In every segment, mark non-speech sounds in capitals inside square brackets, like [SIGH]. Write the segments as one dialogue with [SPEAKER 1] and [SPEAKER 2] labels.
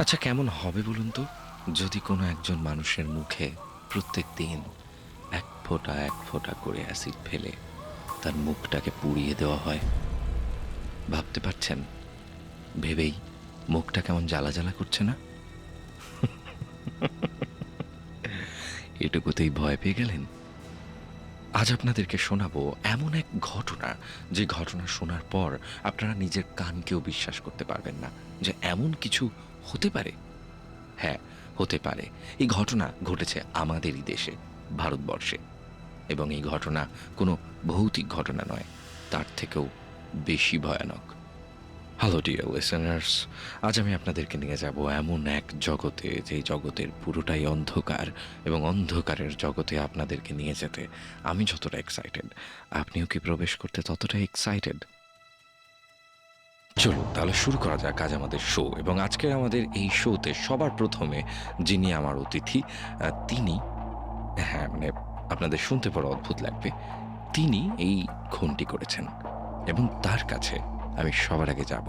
[SPEAKER 1] আচ্ছা কেমন হবে বলুন তো? যদি কোনো একজন মানুষের মুখে প্রত্যেক দিন এক ফোঁটা এক ফোঁটা করে অ্যাসিড ফেলে তার মুখটাকে পুড়িয়ে দেওয়া হয়, ভাবতে পারছেন? ভেবেই মুখটা কেমন জ্বালা জ্বালা করছে না? এটুকুতেই ভয় পেয়ে গেলেন? আজ আপনাদেরকে শোনাবো এমন এক ঘটনা, যে ঘটনা শোনার পর আপনারা নিজের কানকেও বিশ্বাস করতে পারবেন না, যে এমন কিছু হতে পারে। হ্যাঁ হতে পারে। এই ঘটনা ঘটেছে আমাদেরই দেশে, ভারতবর্ষে। এবং এই ঘটনা কোনো ভৌতিক ঘটনা নয়, তার থেকেও বেশি ভয়ানক। হ্যালো ডিয়ার লিসেনার্স আজ আমি আপনাদেরকে নিয়ে যাব এমন এক জগতে যে জগতের পুরোটাই অন্ধকার এবং অন্ধকারের জগতে আপনাদেরকে নিয়ে যেতে। আমি যতটা এক্সাইটেড আপনিও কি প্রবেশ করতে ততটা এক্সাইটেড চলুন, তাহলে শুরু করা যাক আজ আমাদের শো এবং আজকের আমাদের এই শোতে সবার প্রথমে যিনি আমার অতিথি তিনি হ্যাঁ মানে আপনাদের শুনতে পর অদ্ভুত লাগবে, তিনি এই খুনটি করেছেন। এবং তার কাছে আমি সবার আগে যাব।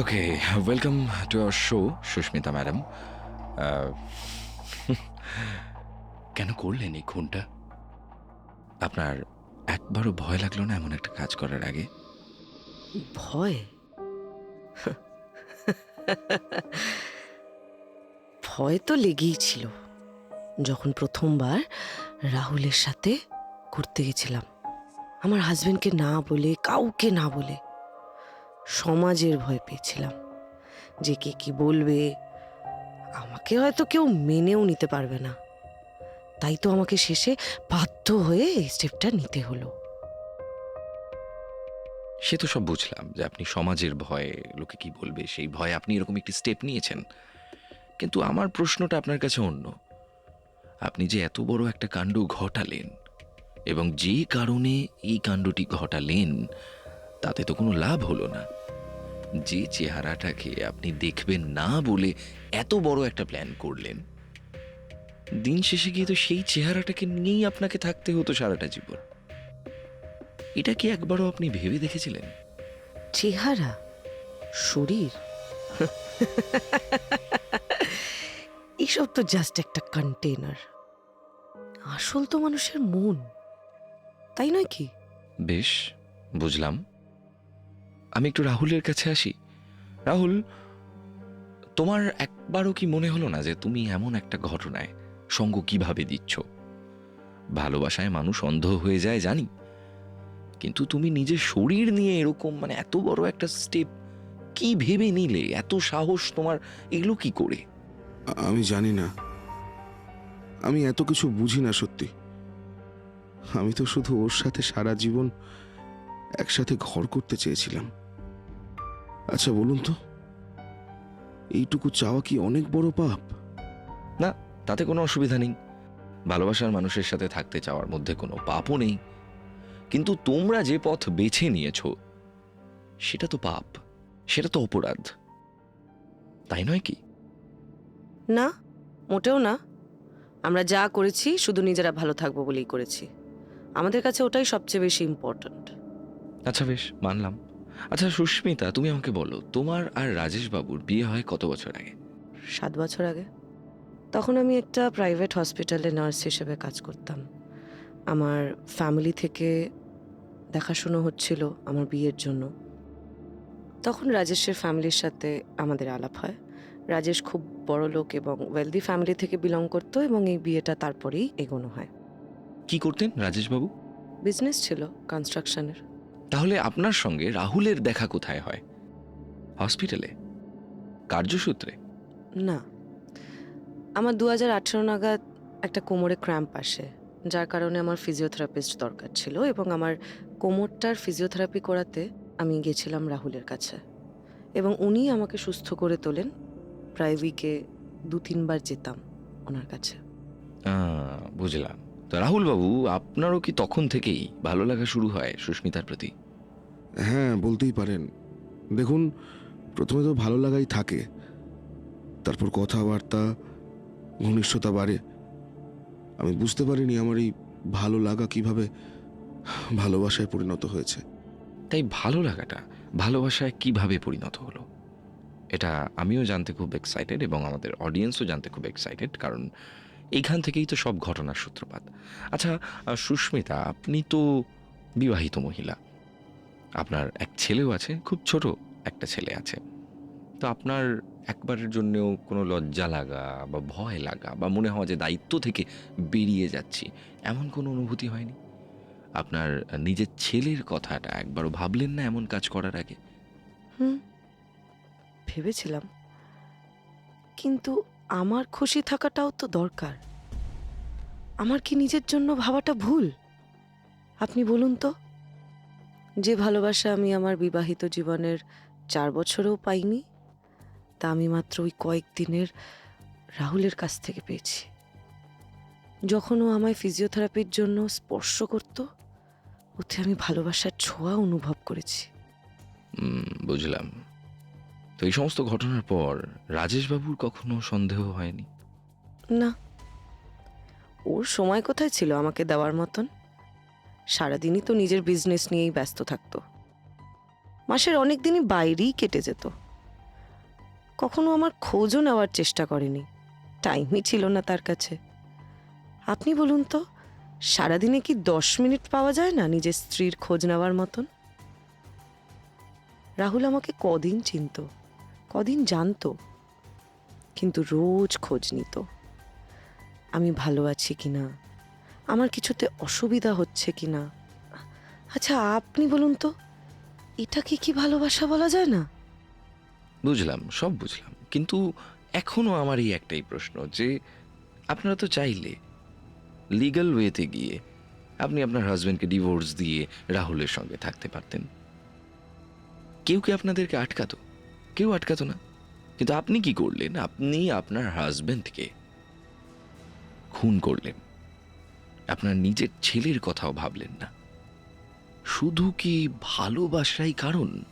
[SPEAKER 1] Okay welcome to our show Sushmita madam কেন করলেন এই খুনটা? আপনার একবারও ভয় লাগল না এমন একটা কাজ করার আগে?
[SPEAKER 2] ভয়? [LAUGHS] ভয় তো লেগেই ছিল, যখন প্রথমবার রাহুলের সাথে ঘুরতে গেছিলাম। আমার হাজবেন্ডকে না বলে, কাউকে না বলে সমাজের ভয় পেয়েছিলাম। যে কে কি বলবে, আমাকে হয়তো কেউ মেনেও নিতে পারবে না। তাই তো আমাকে শেষে বাধ্য হয়ে স্টেপটা নিতে হলো।
[SPEAKER 1] সে তো সব বুঝলাম যে আপনি সমাজের ভয়ে লোকে কি বলবে, সেই ভয়ে আপনি এরকম একটি স্টেপ নিয়েছেন। কিন্তু আমার প্রশ্নটা আপনার কাছে অন্য। আপনি যে এত বড় একটা কাণ্ড ঘটালেন এবং যে কারণে এই কাণ্ডটি ঘটালেন, তাতে তো কোনো লাভ হলো না। যে চেহারাটাকে আপনি দেখবেন না বলে এত বড় একটা প্ল্যান করলেন, দিন শেষে গিয়ে তো সেই চেহারাটাকে নিয়েই আপনাকে থাকতে হতো সারাটা জীবন। এটা কি একবারও আপনি ভেবে দেখেছিলেন?
[SPEAKER 2] চেহারা শরীর। এসব তো জাস্ট একটা কন্টেনার আসল তো মানুষের মন। তাই নয় কি?
[SPEAKER 1] বেশ বুঝলাম। আমি একটু রাহুলের কাছে আসি। রাহুল তোমার একবারও কি মনে হলো না যে তুমি এমন একটা ঘটনায় সঙ্গ কীভাবে দিচ্ছ? ভালোবাসায় মানুষ অন্ধ হয়ে যায় জানি। কিন্তু তুমি নিজের শরীর নিয়ে এরকম মানে এত বড় একটা স্টেপ কি ভেবে নিলে? এত সাহস তোমার এগুলো কি করে?
[SPEAKER 3] আমি জানি না। আমি এত কিছু বুঝি না সত্যি। আমি তো শুধু ওর সাথে সারা জীবন একসাথে ঘর করতে চেয়েছিলাম। আচ্ছা বলুন তো এইটুকু চাওয়া কি অনেক বড় পাপ?
[SPEAKER 1] না তাতে কোনো অসুবিধা নেই। ভালোবাসার মানুষের সাথে থাকতে চাওয়ার মধ্যে কোনো পাপও নেই। কিন্তু তোমরা যে পথ বেছে নিয়েছ সেটা তো পাপ সেটা তো অপরাধ। তাই নয় কি?
[SPEAKER 2] না মোটেও না। আমরা যা করেছি শুধু নিজেরা ভালো থাকব বলেই করেছি। আমাদের কাছে ওটাই সবচেয়ে বেশি ইম্পর্ট্যান্ট
[SPEAKER 1] আচ্ছা বেশ মানলাম। আচ্ছা সুস্মিতা তুমি আমাকে বলো তোমার আর রাজেশ বাবুর বিয়ে হয় কত বছর আগে?
[SPEAKER 2] সাত বছর আগে। তখন আমি একটা প্রাইভেট হসপিটালে নার্স হিসেবে কাজ করতাম। আমার ফ্যামিলি থেকে দেখাশুনো হচ্ছিল আমার বিয়ের জন্য। তখন রাজেশের ফ্যামিলির সাথে আমাদের আলাপ হয়। রাজেশ খুব বড় লোক এবং ওয়েলদি ফ্যামিলি থেকে বিলং করতো এবং এই বিয়েটা তারপরেই এগোনো হয়।
[SPEAKER 1] কি করতেন রাজেশ বাবু
[SPEAKER 2] বিজনেস ছিল কনস্ট্রাকশনের
[SPEAKER 1] তাহলে আপনার সঙ্গে রাহুলের দেখা কোথায় হয়? হসপিটালে কার্যসূত্রে?
[SPEAKER 2] না। আমার দু হাজার আঠেরো নাগাদ একটা কোমরে ক্র্যাম্প আসে যার কারণে আমার ফিজিওথেরাপিস্ট দরকার ছিল এবং আমার কোমরটার ফিজিওথেরাপি করাতে আমি গেছিলাম রাহুলের কাছে এবং উনি আমাকে সুস্থ করে তোলেন। প্রায় উইকে দু তিনবার যেতাম ওনার কাছে।
[SPEAKER 1] বুঝলাম। তো রাহুল বাবু আপনারও কি তখন থেকেই ভালো লাগা শুরু হয় সুস্মিতার প্রতি?
[SPEAKER 3] হ্যাঁ বলতেই পারেন। দেখুন প্রথমে তো ভালো লাগাই থাকে। তারপর কথাবার্তা ঘনিষ্ঠতা বাড়ে। আমি বুঝতে পারিনি আমার এই ভালো লাগা কীভাবে ভালোবাসায় পরিণত হয়েছে।
[SPEAKER 1] তাই ভালো লাগাটা, ভালোবাসায় কীভাবে পরিণত হলো? এটা আমিও জানতে খুব এক্সাইটেড এবং আমাদের অডিয়েন্সও জানতে খুব এক্সাইটেড কারণ এইখান থেকেই তো সব ঘটনার সূত্রপাত। আচ্ছা সুস্মিতা, আপনি তো বিবাহিত মহিলা। আপনার এক ছেলেও আছে, খুব ছোট একটা ছেলে আছে। তো আপনার একবারের জন্যও কোনো লজ্জা লাগা বা ভয় লাগা বা মনে হওয়া যে দায়িত্ব থেকে বেরিয়ে যাচ্ছি, এমন কোনো অনুভূতি হয়নি? আপনার নিজের ছেলের কথাটা একবারও ভাবলেন না এমন কাজ করার আগে?
[SPEAKER 2] হুম, ভেবেছিলাম। কিন্তু আমার খুশি থাকাটাও তো দরকার। আমার কি নিজের জন্য ভাবাটা ভুল? আপনি বলুন তো। যে ভালোবাসা আমি আমার বিবাহিত জীবনের চার বছরেও পাইনি, তা আমি মাত্র ওই কয়েকদিনের রাহুলের কাছ থেকে পেয়েছি। যখন ও আমায় ফিজিওথেরাপির জন্য স্পর্শ করত ওতে আমি ভালোবাসার ছোঁয়া অনুভব করেছি।
[SPEAKER 1] বুঝলাম। তো এই সমস্ত ঘটনার পর রাজেশবাবুর কখনো সন্দেহ হয়নি?
[SPEAKER 2] না। ওর সময় কোথায় ছিল আমাকে দেওয়ার মতন? সারাদিনই তো নিজের বিজনেস নিয়েই ব্যস্ত থাকতো। মাসের অনেক দিনই বাইরেই কেটে যেত। কখনো আমার খোঁজও নেওয়ার চেষ্টা করেনি। টাইমই ছিল না তার কাছে। আপনি বলুন তো সারাদিনে কি দশ মিনিট পাওয়া যায় না নিজের স্ত্রীর খোঁজ নেওয়ার মতন? রাহুল আমাকে কদিন চিনত, কদিন জানতো, কিন্তু রোজ খোঁজ নিত। আমি ভালো আছি কি না? আমার কিছুতে অসুবিধা হচ্ছে কি না? আচ্ছা আপনি বলুন তো, এটাকে কি ভালোবাসা বলা যায় না?
[SPEAKER 1] বুঝলাম, সব বুঝলাম। কিন্তু এখনও আমার এই একটাই প্রশ্ন যে, আপনারা তো চাইলে লিগ্যাল ওয়েতে গিয়ে আপনি আপনার হাজব্যান্ডকে ডিভোর্স দিয়ে রাহুলের সঙ্গে থাকতে পারতেন। কেউ কি আপনাদেরকে আটকাতো? কেউ আটকাতো না। কিন্তু আপনি কি করলেন? আপনি আপনার হাজবেন্ডকে খুন করলেন। আপনার নিজের ছেলের কথাও ভাবলেন না। শুধু কি ভালোবাসাই কারণ?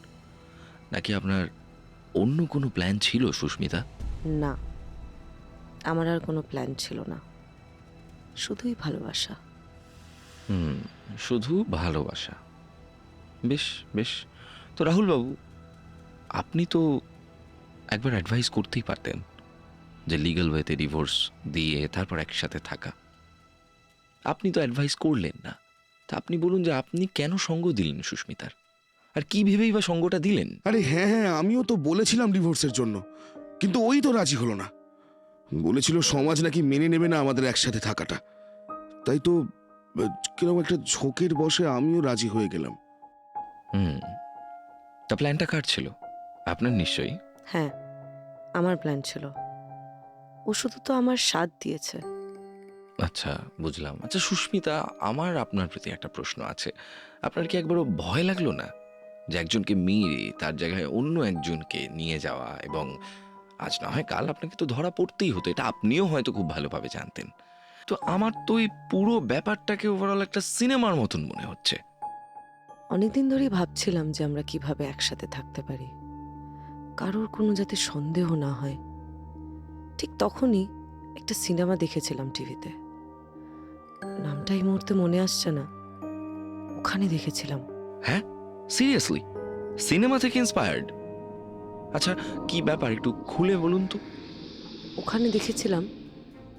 [SPEAKER 1] নাকি আপনার অন্য কোনো প্ল্যান ছিল সুস্মিতা?
[SPEAKER 2] না। আমার আর কোনো প্ল্যান ছিল না। শুধুই ভালোবাসা।
[SPEAKER 1] হুম শুধু ভালোবাসা। বেশ বেশ। তো রাহুল বাবু আপনি তো একবার অ্যাডভাইস করতেই পারতেন যে লিগ্যাল ওয়েতে ডিভোর্স দিয়ে তারপর একসাথে থাকা। আপনি তো অ্যাডভাইস করলেন না। তা আপনি বলুন যে আপনি কেন সঙ্গ দিলেন সুস্মিতার? আর কি ভেবেই বা সঙ্গটা দিলেন?
[SPEAKER 3] আরে হ্যাঁ হ্যাঁ আমিও তো বলেছিলাম ডিভোর্সের জন্য। কিন্তু ওই তো রাজি হলো না। বলেছিল সমাজ নাকি মেনে নেবে না আমাদের একসাথে থাকাটা। তাই তো কীরকম একটা ঝোঁকের বসে আমিও রাজি হয়ে গেলাম।
[SPEAKER 1] হুম তা প্ল্যানটা কার ছিল? আপনার নিশ্চয়ই?
[SPEAKER 2] হ্যাঁ আমার প্ল্যান ছিল। ও শুধু তো আমার সাথ দিয়েছে।
[SPEAKER 1] আচ্ছা বুঝলাম। আচ্ছা সুস্মিতা আমার আপনার প্রতি একটা প্রশ্ন আছে। আপনার কি একবারও ভয় লাগল না? যে একজনকে মেরে তার জায়গায় অন্য একজনকে নিয়ে যাওয়া এবং আজ না হয় কাল আপনাকে তো ধরা পড়তেই হতো এটা আপনিও হয়তো খুব ভালোভাবে জানতেন। তো আমার তো এই পুরো ব্যাপারটাকে ওভারঅল একটা সিনেমার মতন মনে হচ্ছে।
[SPEAKER 2] অনেকদিন ধরেই ভাবছিলাম যে আমরা কীভাবে একসাথে থাকতে পারি। কারোর কোনো যাতে সন্দেহ না হয়। ঠিক তখনই একটা সিনেমা দেখেছিলাম টিভিতে। নামটা এই মুহূর্তে মনে আসছে না। ওখানে দেখেছিলাম।
[SPEAKER 1] হ্যাঁ সিরিয়াসলি সিনেমা থেকে ইন্সপায়ার্ড আচ্ছা কি ব্যাপার? একটু খুলে বলুন তো।
[SPEAKER 2] ওখানে দেখেছিলাম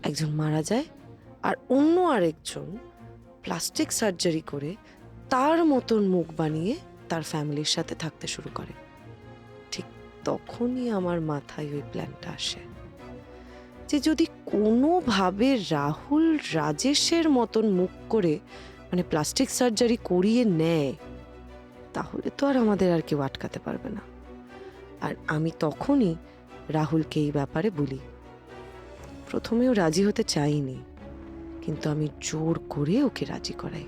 [SPEAKER 2] একজন মারা যায় আর অন্য আরেকজন প্লাস্টিক সার্জারি করে তার মতন মুখ বানিয়ে তার ফ্যামিলির সাথে থাকতে শুরু করে। ঠিক তখনই আমার মাথায় ওই প্ল্যানটা আসে যে যদি কোনোভাবে রাহুল রাজেশের মতন মুখ করে মানে প্লাস্টিক সার্জারি করিয়ে নেয়, তাহলে তো আর আমাদের আর কেউ আটকাতে পারবে না। আর আমি তখনই রাহুলকে এই ব্যাপারে বলি। প্রথমেও রাজি হতে চাইনি কিন্তু আমি জোর করে ওকে রাজি করাই।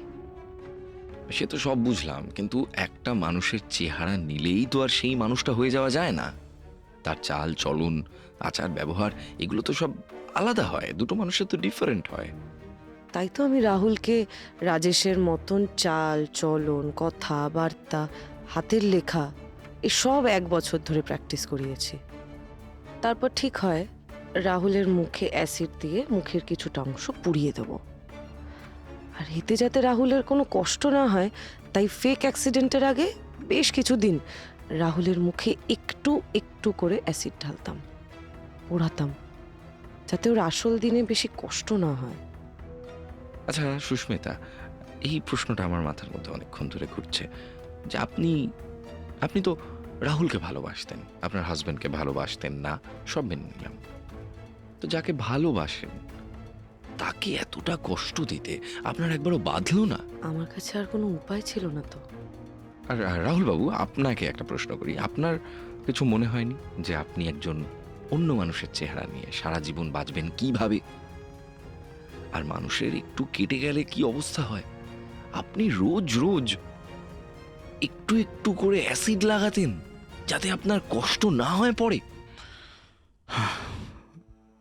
[SPEAKER 1] সে তো সব বুঝলাম কিন্তু একটা মানুষের চেহারা নিলেই তো আর সেই মানুষটা হয়ে যাওয়া যায় না। তার চাল চলন আচার ব্যবহার এগুলো তো সব আলাদা হয় দুটো মানুষের তো ডিফারেন্ট হয়।
[SPEAKER 2] তাই তো আমি রাহুলকে রাজেশের মতন চাল চলন কথাবার্তা হাতের লেখা এসব এক বছর ধরে প্র্যাকটিস করিয়েছি। তারপর ঠিক হয়, রাহুলের মুখে অ্যাসিড দিয়ে মুখের কিছুটা অংশ পুড়িয়ে দেবো। আর এতে যাতে রাহুলের কোনো কষ্ট না হয়, তাই ফেক অ্যাক্সিডেন্টের আগে বেশ কিছুদিন রাহুলের মুখে একটু একটু করে অ্যাসিড ঢালতাম ওড়াতাম যাতে ওর আসল দিনে বেশি কষ্ট না হয়।
[SPEAKER 1] আচ্ছা সুস্মিতা, এই প্রশ্নটা আমার মাথার মধ্যে অনেকক্ষণ ধরে ঘুরছে। যে আপনি আপনি তো রাহুলকে ভালোবাসতেন আপনার হাজবেন্ডকে ভালোবাসতেন না সব মেনে নিলাম। তো যাকে ভালোবাসেন তাকে এতটা কষ্ট দিতে আপনার একবারও বাঁধলো না?
[SPEAKER 2] আমার কাছে আর কোনো উপায় ছিল না তো।
[SPEAKER 1] আর আর রাহুল বাবু আপনাকে একটা প্রশ্ন করি আপনার কিছু মনে হয়নি যে আপনি একজন অন্য মানুষের চেহারা নিয়ে সারা জীবন বাঁচবেন কীভাবে? আর মানুষের একটু কেটে গেলে কি অবস্থা হয়? আপনি রোজ রোজ একটু একটু করে অ্যাসিড লাগাতেন। যাতে আপনার কষ্ট না হয়ে পড়ে।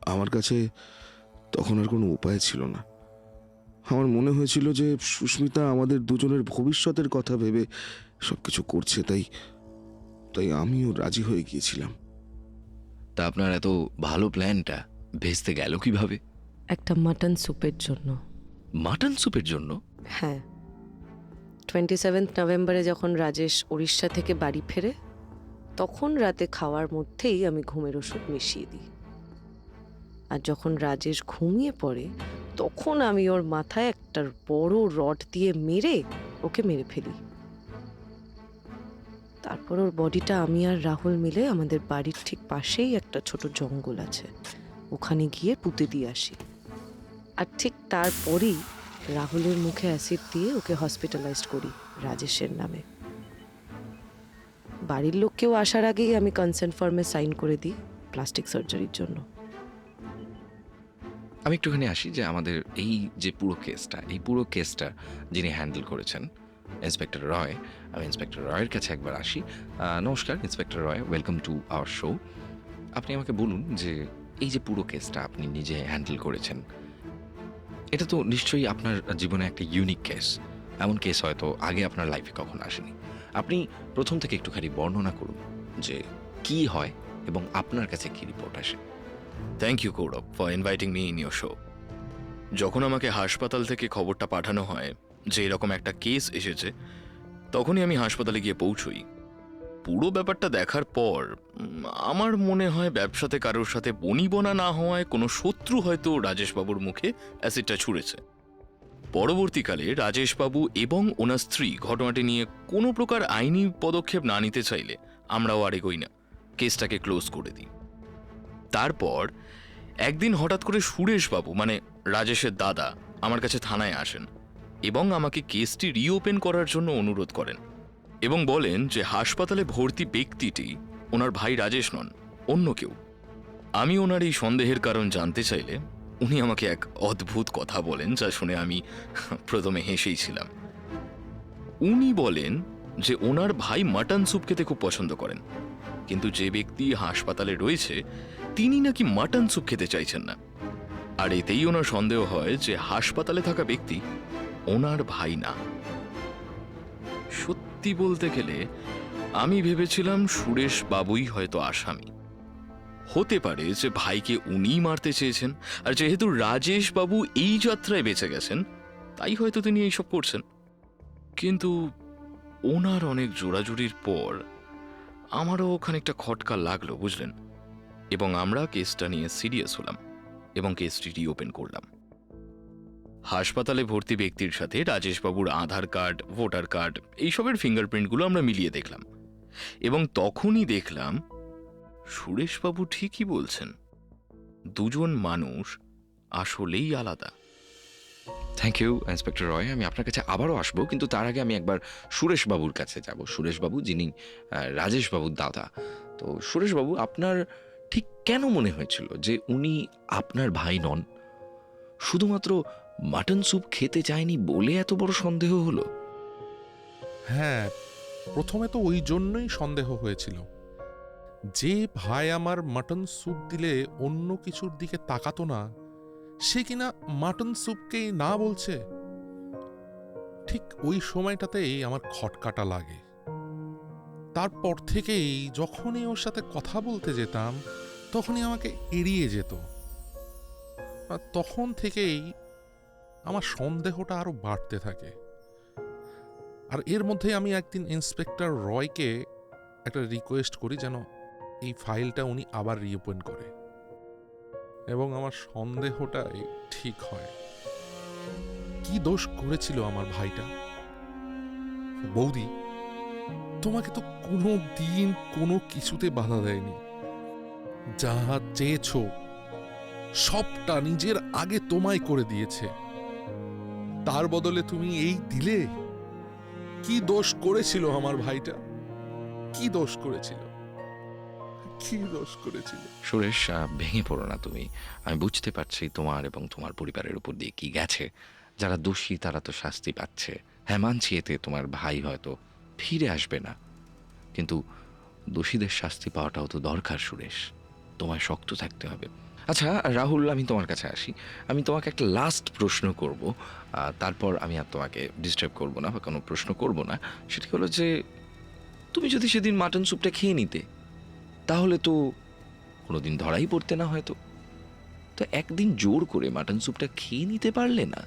[SPEAKER 3] আমার কাছে তখন আর কোনো উপায় ছিল না। আমার মনে হয়েছিল যে সুস্মিতা আমাদের দুজনের ভবিষ্যতের কথা ভেবে সবকিছু করছে তাই তাই আমিও রাজি হয়ে গিয়েছিলাম।
[SPEAKER 1] তা আপনার এত ভালো প্ল্যানটা ভেস্তে গেল কীভাবে?
[SPEAKER 2] একটা মাটন স্যুপের জন্য।
[SPEAKER 1] মাটন স্যুপের জন্য?
[SPEAKER 2] হ্যাঁ। টোয়েন্টি সেভেন্থ নভেম্বরে যখন রাজেশ উড়িষ্যা থেকে বাড়ি ফেরে তখন রাতে খাওয়ার মধ্যেই আমি ঘুমের ওষুধ মিশিয়ে দিই। আর যখন রাজেশ ঘুমিয়ে পড়ে, তখন আমি ওর মাথায় একটা বড় রড দিয়ে মেরে ওকে মেরে ফেলি। তারপর ওর বডিটা আমি আর রাহুল মিলে আমাদের বাড়ির ঠিক পাশেই একটা ছোট জঙ্গল আছে। ওখানে গিয়ে পুঁতে দিয়ে আসি। আর ঠিক তারপরেই রাহুলের মুখে অ্যাসিড দিয়ে ওকে হসপিটালাইজড করি রাজেশের নামে। বাড়ির লোক কেউ আসার আগেই আমি কনসেন্ট ফর্মে সাইন করে দিই প্লাস্টিক সার্জারির জন্য।
[SPEAKER 1] আমি একটুখানি আসি যে আমাদের এই যে পুরো কেসটা এই পুরো কেসটা যিনি হ্যান্ডেল করেছেন ইন্সপেক্টর রয় আমি ইন্সপেক্টর রয়ের কাছে একবার আসি। নমস্কার inspector Roy welcome to our show আপনি আমাকে বলুন যে এই যে পুরো কেসটা আপনি নিজে হ্যান্ডেল করেছেন, এটা তো নিশ্চয়ই আপনার জীবনে একটা ইউনিক কেস এমন কেস হয়তো আগে আপনার লাইফে কখনো আসেনি। আপনি প্রথম থেকে একটুখানি বর্ণনা করুন যে কি হয় এবং আপনার কাছে কি রিপোর্ট আসে।
[SPEAKER 4] Thank you Gaurav for inviting me in your show যখন আমাকে হাসপাতাল থেকে খবরটা পাঠানো হয় যে এরকম একটা কেস এসেছে, তখনই আমি হাসপাতালে গিয়ে পৌঁছই। পুরো ব্যাপারটা দেখার পর আমার মনে হয় ব্যবসাতে কারোর সাথে বনিবনা না হওয়ায় কোনো শত্রু হয়তো রাজেশবাবুর মুখে অ্যাসিডটা ছুঁড়েছে। পরবর্তীকালে রাজেশবাবু এবং ওনার স্ত্রী ঘটনাটি নিয়ে কোনো প্রকার আইনি পদক্ষেপ না নিতে চাইলে আমরাও আর এগোই না। কেসটাকে ক্লোজ করে দিই। তারপর একদিন হঠাৎ করে সুরেশবাবু মানে রাজেশের দাদা, আমার কাছে থানায় আসেন এবং আমাকে কেসটি রিওপেন করার জন্য অনুরোধ করেন এবং বলেন যে হাসপাতালে ভর্তি ব্যক্তিটি ওনার ভাই রাজেশ নন, অন্য কেউ। আমি ওনার এই সন্দেহের কারণ জানতে চাইলে উনি আমাকে এক অদ্ভুত কথা বলেন যা শুনে আমি প্রথমে হেসেই ছিলাম। উনি বলেন যে ওনার ভাই মাটন স্যুপ খেতে খুব পছন্দ করেন। কিন্তু যে ব্যক্তি হাসপাতালে রয়েছে, তিনি নাকি মাটন স্যুপ খেতে চাইছেন না। আর এতেই ওনার সন্দেহ হয় যে হাসপাতালে থাকা ব্যক্তি ওনার ভাই না। সত্যি বলতে গেলে আমি ভেবেছিলাম সুরেশ বাবুই হয়তো আসামি। হতে পারে যে ভাইকে উনিই মারতে চেয়েছেন, আর যেহেতু রাজেশ বাবু এই যাত্রায় বেঁচে গেছেন, তাই হয়তো তিনি এইসব করছেন। কিন্তু ওনার অনেক জোড়াজুড়ির পর আমারও খানিকটা খটকা লাগল, বুঝলেন? এবং আমরা কেসটা নিয়ে সিরিয়াস হলাম এবং কেসটি রিওপেন করলাম। হাসপাতালে ভর্তি ব্যক্তির সাথে রাজেশবাবুর আধার কার্ড, ভোটার কার্ড, এইসবের ফিঙ্গারপ্রিন্টগুলো আমরা মিলিয়ে দেখলাম। এবং তখনই দেখলাম সুরেশবাবু ঠিকই বলছেন দুজন মানুষ আসলেই আলাদা।
[SPEAKER 1] থ্যাংক ইউ ইন্সপেক্টর রয় আমি আপনার কাছে আবারও আসব কিন্তু তার আগে আমি একবার সুরেশবাবুর কাছে যাব। সুরেশবাবু যিনি রাজেশবাবুর দাদা তো সুরেশবাবু আপনার ঠিক কেন মনে হয়েছিল যে উনি আপনার ভাই নন? শুধুমাত্র মাটন স্যুপ খেতে চায়নি বলে এত বড় সন্দেহ হলো?
[SPEAKER 5] হ্যাঁ প্রথমে তো ওই জন্যই সন্দেহ হয়েছিল। যে ভাই আমার মাটন স্যুপ দিলে অন্য কিছুর দিকে তাকাতো না, সে কিনা মাটন স্যুপকেই না বলছে? ঠিক ওই সময়টাতেই আমার খটকাটা লাগে। তারপর থেকেই যখনই ওর সাথে কথা বলতে যেতাম, তখনই আমাকে এড়িয়ে যেত। আর তখন থেকেই আমার সন্দেহটা আরও বাড়তে থাকে। আর এর মধ্যে আমি একদিন ইন্সপেক্টর রয়কে একটা রিকোয়েস্ট করি যেন এই ফাইলটা উনি আবার রিওপেন করে। এবং আমার সন্দেহটা ঠিক হয়। কি দোষ করেছিল আমার ভাইটা? বৌদি, তোমাকে তো কোনো দিন কোনো কিছুতে বাধা দেয়নি। যা চেয়েছো, সবটা নিজের আগে তোমায় করে দিয়েছে। তার বদলে তুমি এই দিলে? কি দোষ করেছিল আমার ভাইটা? কি দোষ করেছিল? কি দোষ করেছিল?
[SPEAKER 1] সুরেশ ভেঙে পড়ো না তুমি। আমি বুঝতে পারছি তোমার এবং তোমার পরিবারের উপর দিয়ে কি গেছে। যারা দোষী, তারা তো শাস্তি পাচ্ছে। হ্যাঁ মানছি এতে তোমার ভাই হয়তো ফিরে আসবে না। কিন্তু দোষীদের শাস্তি পাওয়াটাও তো দরকার, সুরেশ। তোমায় শক্ত থাকতে হবে। আচ্ছা রাহুল, আমি তোমার কাছে আসি। আমি তোমাকে একটা লাস্ট প্রশ্ন করব। তারপর আমি আর তোমাকে ডিস্টার্ব করব না বা কোনো প্রশ্ন করব না। সেটি হলো যে, তুমি যদি সেদিন মাটন স্যুপটা খেয়ে নিতে তাহলে তো কোনোদিন ধরাই পড়তে না হয়তো। তো একদিন জোর করে মাটন স্যুপটা খেয়ে নিতে পারলে না?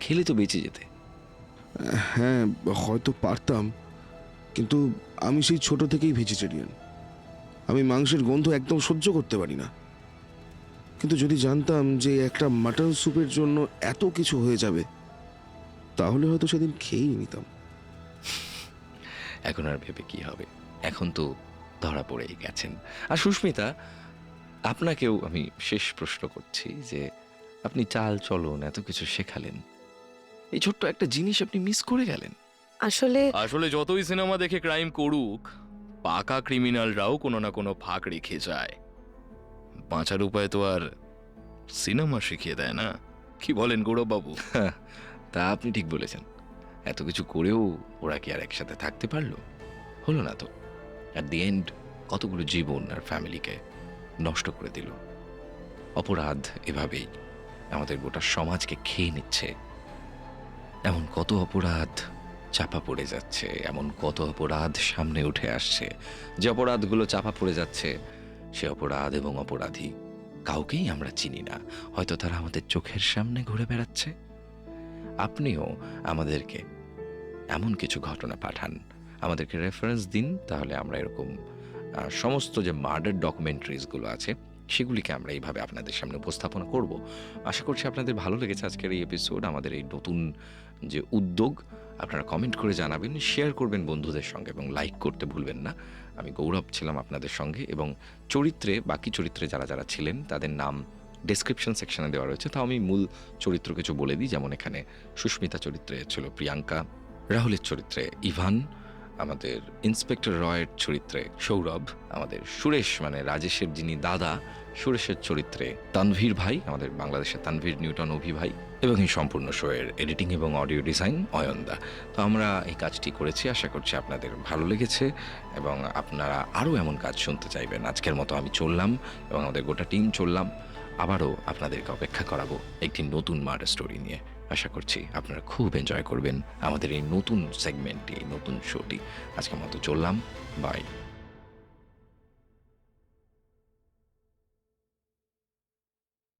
[SPEAKER 1] খেলে তো বেঁচে যেতে।
[SPEAKER 3] হ্যাঁ হয়তো পারতাম। কিন্তু আমি সেই ছোট থেকেই ভেজিটেরিয়ান আমি মাংসের গন্ধ একদম সহ্য করতে পারি না। কিন্তু যদি জানতাম যে একটা মাটন স্যুপের জন্য এত কিছু হয়ে যাবে তাহলে হয়তো সেদিন খেয়েই নিতাম।
[SPEAKER 1] এখন আর ভেবে কি হবে? এখন তো ধরা পড়েই গেছেন। আর সুস্মিতা আপনাকেও আমি শেষ প্রশ্ন করছি যে আপনি চাল চলন এত কিছু শেখালেন। এই ছোট্ট একটা জিনিস আপনি মিস করে গেলেন।
[SPEAKER 2] আসলে
[SPEAKER 4] আসলে যতই সিনেমা দেখে ক্রাইম করুক পাকা ক্রিমিনালরাও কোনো না কোনো ফাঁক রেখে যায়। বাঁচার উপায় তো আর সিনেমা শিখিয়ে দেয় না। কি বলেন গৌরববাবু?
[SPEAKER 1] তা আপনি ঠিক বলেছেন। এত কিছু করেও ওরা কি আর একসাথে থাকতে পারল? হলো না তো। অ্যাট দি এন্ড কতগুলো জীবন আর ফ্যামিলিকে নষ্ট করে দিল। অপরাধ এভাবেই আমাদের গোটা সমাজকে খেয়ে নিচ্ছে। এমন কত অপরাধ চাপা পড়ে যাচ্ছে, এমন কত অপরাধ সামনে উঠে আসছে। যে অপরাধগুলো চাপা পড়ে যাচ্ছে, সে অপরাধ এবং অপরাধী কাউকেই আমরা চিনি না। হয়তো তারা আমাদের চোখের সামনে ঘুরে বেড়াচ্ছে। আপনিও আমাদেরকে এমন কিছু ঘটনা পাঠান আমাদেরকে রেফারেন্স দিন, তাহলে আমরা এরকম সমস্ত যে মার্ডার ডকুমেন্টারিজগুলো আছে, সেগুলিকে আমরা এইভাবে আপনাদের সামনে উপস্থাপনা করব। আশা করছি আপনাদের ভালো লেগেছে আজকের এই এপিসোড আমাদের এই নতুন যে উদ্যোগ, আপনারা কমেন্ট করে জানাবেন শেয়ার করবেন বন্ধুদের সঙ্গে এবং লাইক করতে ভুলবেন না। আমি গৌরব ছিলাম আপনাদের সঙ্গে এবং চরিত্রে, বাকি চরিত্রে যারা যারা ছিলেন, তাদের নাম ডেসক্রিপশন সেকশনে দেওয়া রয়েছে। তাও আমি মূল চরিত্র কিছু বলে দিই, যেমন এখানে সুস্মিতা চরিত্রে ছিল প্রিয়াঙ্কা, রাহুলের চরিত্রে ইভান আমাদের ইন্সপেক্টর রয়ের চরিত্রে সৌরভ, আমাদের সুরেশ মানে রাজেশের যিনি দাদা, সুরেশের চরিত্রে তানভীর ভাই, আমাদের বাংলাদেশের তানভীর নিউটন অভি ভাই এবং এই সম্পূর্ণ শোয়ের এডিটিং এবং অডিও ডিজাইন অয়নদা। তো আমরা এই কাজটি করেছি, আশা করছি আপনাদের ভালো লেগেছে এবং আপনারা আরও এমন কাজ শুনতে চাইবেন। আজকের মতো আমি চললাম এবং আমাদের গোটা টিম চললাম। আবারও আপনাদেরকে অপেক্ষা করাবো একটি নতুন মার্ডার স্টোরি নিয়ে। আশা করছি আপনারা খুব এনজয় করবেন আমাদের এই নতুন সেগমেন্টটি এই নতুন শোটি আজকের মতো চললাম। বাই